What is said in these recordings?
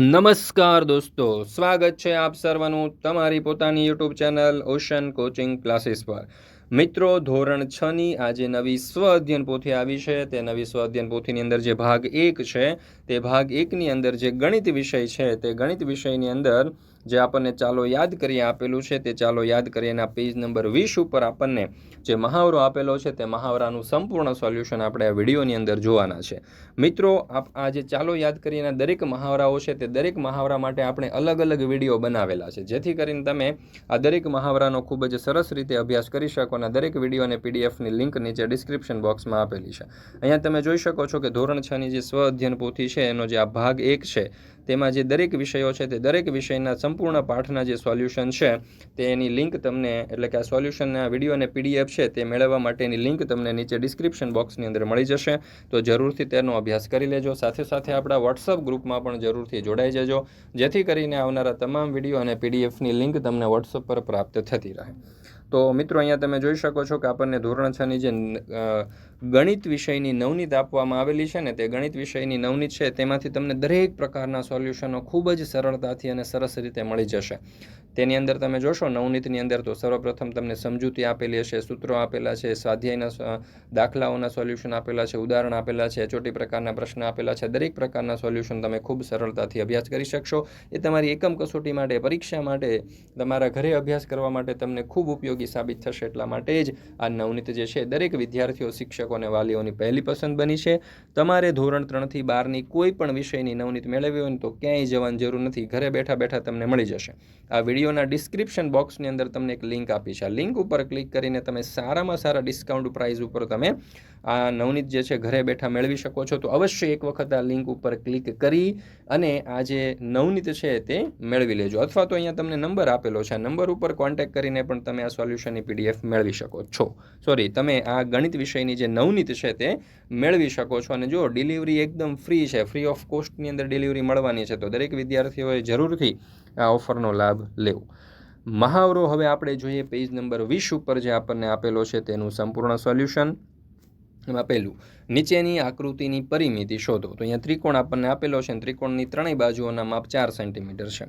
નમસ્કાર દોસ્તો, સ્વાગત છે આપ સર્વનું તમારી પોતાની YouTube channel Ocean Coaching Classes પર. મિત્રો, ધોરણ છ ની આજે નવી સ્વ અધ્યયન પોથી આવી છે. તે નવી સ્વ અધ્યયન પોથીની અંદર જે ભાગ એક છે, તે ભાગ એકની અંદર જે ગણિત વિષય છે, તે ગણિત વિષયની અંદર જે આપણને ચાલો યાદ કરીએ આપેલું છે, તે ચાલો યાદ કરીએ એના પેજ નંબર વીસ ઉપર આપણને જે મહાવરો આપેલો છે, તે મહાવરાનું સંપૂર્ણ સોલ્યુશન આપણે આ વિડીયોની અંદર જોવાના છે. મિત્રો, આપ આ જે ચાલો યાદ કરીએના દરેક મહાવરાઓ છે, તે દરેક મહાવરા માટે આપણે અલગ અલગ વીડિયો બનાવેલા છે. જેથી કરીને તમે આ દરેક મહાવરાનો ખૂબ જ સરસ રીતે અભ્યાસ કરી શકો અને દરેક વીડિયો અને પીડીએફની લિંક નીચે ડિસ્ક્રિપ્શન બોક્સમાં આપેલી છે. અહીંયા તમે જોઈ શકો છો કે ધોરણ છની જે સ્વ અધ્યયન પોથી છે, એનો જે આ ભાગ એક છે તેમાં જે દરેક વિષયો છે તે દરેક વિષયના સંપૂર્ણ પાઠના જે સોલ્યુશન છે, તે એની લિંક તમને, એટલે કે આ સોલ્યુશનના વીડિયો અને પીડીએફ છે તે મેળવવા માટેની લિંક તમને નીચે ડિસ્ક્રિપ્શન બોક્સની અંદર મળી જશે. તો જરૂરથી તેનો અભ્યાસ કરી લેજો. સાથે સાથે આપણા વોટ્સઅપ ગ્રુપમાં પણ જરૂરથી જોડાઈ જજો. જેથી કરીને આવનારા તમામ વીડિયો અને પીડીએફની લિંક તમને વોટ્સઅપ પર પ્રાપ્ત થતી રહે. તો મિત્રો, અહીંયા તમે જોઈ શકો છો કે આપણને ધોરણ છની જે ગણિત વિષયની નવનીત આપવામાં આવેલી છે ને, તે ગણિત વિષયની નવનીત છે, તેમાંથી તમને દરેક પ્રકારના સોલ્યુશનો ખૂબ જ સરળતાથી અને સરસ રીતે મળી જશે. તેની અંદર તમે જોશો, નવનીતની અંદર તો સર્વપ્રથમ તમને સમજૂતી આપેલી હશે, સૂત્રો આપેલા છે, સ્વાધ્યાયના દાખલાઓના સોલ્યુશન આપેલા છે, ઉદાહરણ આપેલા છે, ચોટી પ્રકારના પ્રશ્ન આપેલા છે, દરેક પ્રકારના સોલ્યુશન તમે ખૂબ સરળતાથી અભ્યાસ કરી શકશો. એ તમારી એકમ કસોટી માટે, પરીક્ષા માટે, તમારા ઘરે અભ્યાસ કરવા માટે તમને ખૂબ ઉપયોગી સાબિત થશે. એટલા માટે જ આ નવનીત જે છે, દરેક વિદ્યાર્થીઓ શિક્ષકો અને વાલીઓની પહેલી પસંદ બની છે. તમારે ધોરણ ત્રણથી બારની કોઈ પણ વિષયની નવનીત મેળવવી હોય તો ક્યાંય જવાની જરૂર નથી. ઘરે બેઠા બેઠા તમને મળી જશે. આ વિડીયોના ડિસ્ક્રિપ્શન બોક્સની અંદર તમને એક લિંક આપી છે. આ લિંક ઉપર ક્લિક કરીને તમે સારામાં સારા ડિસ્કાઉન્ટ પ્રાઇસ ઉપર તમે આ નવનીત જે છે ઘરે બેઠા મેળવી શકો છો. તો અવશ્ય એક વખત આ લિંક ઉપર ક્લિક કરી અને આ જે નવનીત છે તે મેળવી લેજો. અથવા તો અહીંયા તમને નંબર આપેલો છે. આ નંબર ઉપર કોન્ટેક્ટ કરીને પણ તમે આ સોલ્યુશનની પીડીએફ મેળવી શકો છો. સોરી તમે આ ગણિત વિષયની જે નવનીત છે તે મેળવી શકો છો. અને જો ડિલિવરી એકદમ ફ્રી છે ફ્રી ઓફ કોસ્ટની અંદર ડિલિવરી મળવાની છે, તો દરેક વિદ્યાર્થીઓએ જરૂરથી આ ઓફરનો લાભ લેવો. મહાવરો, હવે આપણે જોઈએ પેજ નંબર વીસ ઉપર જે આપણને આપેલો છે તેનું સંપૂર્ણ સોલ્યુશન એમાં પહેલું, નીચેની આકૃતિની પરિમિતિ શોધો. તો અહીંયા ત્રિકોણ આપણને આપેલો છે ત્રિકોણની ત્રણેય બાજુઓના માપ ચાર સેન્ટીમીટર છે.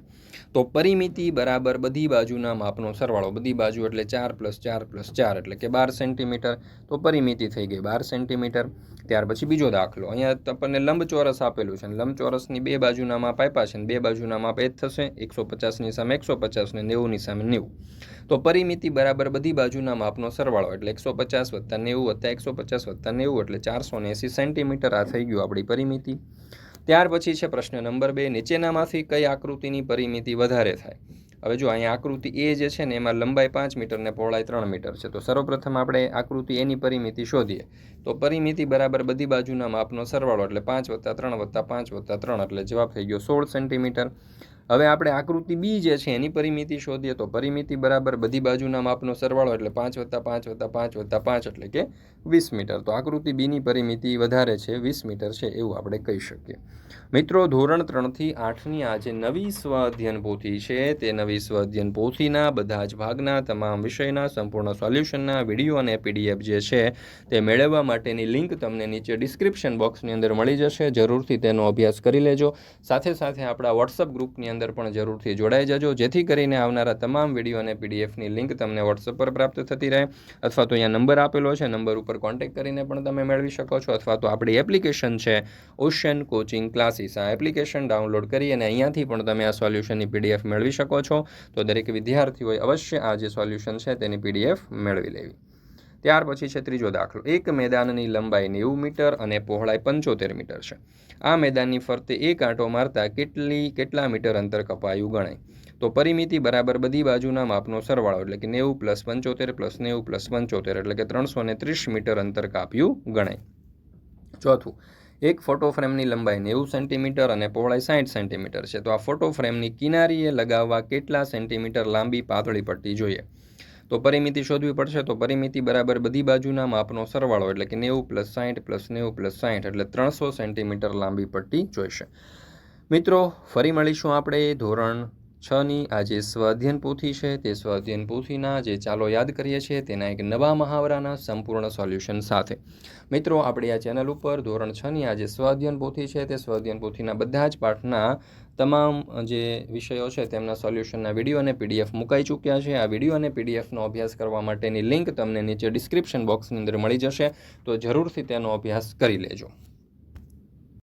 તો પરિમિતિ બરાબર બધી બાજુના માપનો સરવાળો, બધી બાજુ એટલે ચાર પ્લસ ચાર પ્લસ ચાર એટલે કે બાર સેન્ટીમીટર. તો પરિમિતિ થઈ ગઈ બાર સેન્ટીમીટર. ત્યાર પછી બીજો દાખલો, અહીંયા આપણને લંબચોરસ આપેલું છે લંબચોરસની બે બાજુના માપ આપ્યા છે બે બાજુના માપ એ જ થશે એકસો પચાસની સામે એકસો પચાસ ને નેવુંની સામે નેવું. તો પરિમિતિ બરાબર બધી બાજુના માપનો સરવાળો એટલે એકસો પચાસ વત્તા નેવું વત્તા એકસો પચાસ વત્તા નેવું એટલે ચારસો ને એંસી સેન્ટીમીટર આ થઈ ગયું આપણી પરિમિતિ. ત્યાર પછી છે પ્રશ્ન નંબર બે, નીચેનામાંથી કઈ આકૃતિની પરિમિતિ વધારે થાય? હવે જો અહીંયા આકૃતિ એ જે છે ને, એમાં લંબાઈ પાંચ મીટર ને પહોળાઈ ત્રણ મીટર છે, તો સર્વપ્રથમ આપણે આકૃતિ એની પરિમિતિ શોધીએ. તો પરિમિતિ બરાબર બધી બાજુના માપનો સરવાળો એટલે પાંચ વત્તા ત્રણ વત્તા પાંચ વત્તા ત્રણ એટલે જવાબ થઈ ગયો સોળ સેન્ટીમીટર. હવે આપણે આકૃતિ બી જે છે એની પરિમિતિ શોધીએ તો પરિમિતિ બરાબર બધી બાજુના માપનો સરવાળો એટલે પાંચ વત્તા પાંચ વત્તા પાંચ વત્તા પાંચ એટલે કે વીસ મીટર. તો આકૃતિ બીની પરિમિતિ વધારે છે, વીસ મીટર છે એવું આપણે કહી શકીએ. મિત્રો, ધોરણ ત્રણથી આઠની આ જે નવી સ્વ અધ્યયન પોથી છે તે નવી સ્વ અધ્યયન પોથીના બધા જ ભાગના, તમામ વિષયના, સંપૂર્ણ સોલ્યુશનના, વીડિયો અને પીડીએફ જે છે તે મેળવવા માટેની લિંક તમને નીચે ડિસ્ક્રિપ્શન બોક્સની અંદર મળી જશે. જરૂરથી તેનો અભ્યાસ કરી લેજો. સાથે સાથે આપણા વોટ્સઅપ ગ્રુપની અંદર પણ જરૂરથી જોડાઈ જજો. જેથી કરીને આવનારા તમામ વીડિયો અને પીડીએફની લિંક તમને વોટ્સઅપ પર પ્રાપ્ત થતી રહે. અથવા તો અહીંયા નંબર આપેલો છે. નંબર ઉપર કોન્ટેક્ટ કરીને પણ તમે મેળવી શકો છો. અથવા તો આપણી એપ્લિકેશન છે ઓશન કોચિંગ ક્લાસીસ આ એપ્લિકેશન ડાઉનલોડ કરી અને અહીંયાથી પણ તમે આ સોલ્યુશનની પીડીએફ મેળવી શકો છો. તો દરેક વિદ્યાર્થીઓએ અવશ્ય આ જે સોલ્યુશન છે તેની પીડીએફ મેળવી લેવી. ત્યાર પછી છે ત્રીજો દાખલો. એક મેદાનની લંબાઈ નેવું મીટર અને પહોળાઈ પંચોતેર મીટર છે. આ મેદાનની ફરતે એક આંટો મારતા કેટલી, કેટલા મીટર અંતર કપાયું ગણાય? તો પરિમિતિ બરાબર બધી બાજુના માપનો સરવાળો એટલે કે નેવું પ્લસ પંચોતેર પ્લસ નેવું પ્લસ પંચોતેર એટલે કે ત્રણસો ને ત્રીસ મીટર અંતર કાપ્યું ગણાય. ચોથું, એક ફોટો ફ્રેમની લંબાઈ નેવું સેન્ટીમીટર અને પહોળાઈ સાઠ સેન્ટીમીટર છે. તો આ ફોટો ફ્રેમની કિનારીએ લગાવવા કેટલા સેન્ટીમીટર લાંબી પાતળી પટ્ટી જોઈએ? તો પરિમિતિ શોધવી પડશે તો પરિમિતિ બરાબર બધી બાજુના માપનો સરવાળો એટલે કે નેવું પ્લસ સાઠ પ્લસ નેવું પ્લસ સાઠ એટલે ત્રણસો સેન્ટીમીટર લાંબી પટ્ટી જોઈશે. મિત્રો, ફરી મળીશું આપણે ધોરણ છની આ જે સ્વાધ્યન પોથી છે. તે સ્વાધ્યન પોથીના જે ચાલો યાદ કરીએ છીએ, તેના એક નવા મહાવરાના સંપૂર્ણ સોલ્યુશન સાથે. મિત્રો, આપણી આ ચેનલ ઉપર ધોરણ છની આ જે સ્વાધ્યન પોથી છે. તે સ્વાધ્યન પોથીના બધા જ પાઠના તમામ જે વિષયો છે, તેમના સોલ્યુશનના વીડિયો અને પીડીએફ મુકાઈ ચૂક્યા છે. આ વીડિયો અને પીડીએફનો અભ્યાસ કરવા માટેની લિંક તમને નીચે ડિસ્ક્રિપ્શન બોક્સની અંદર મળી જશે. તો જરૂરથી તેનો અભ્યાસ કરી લેજો.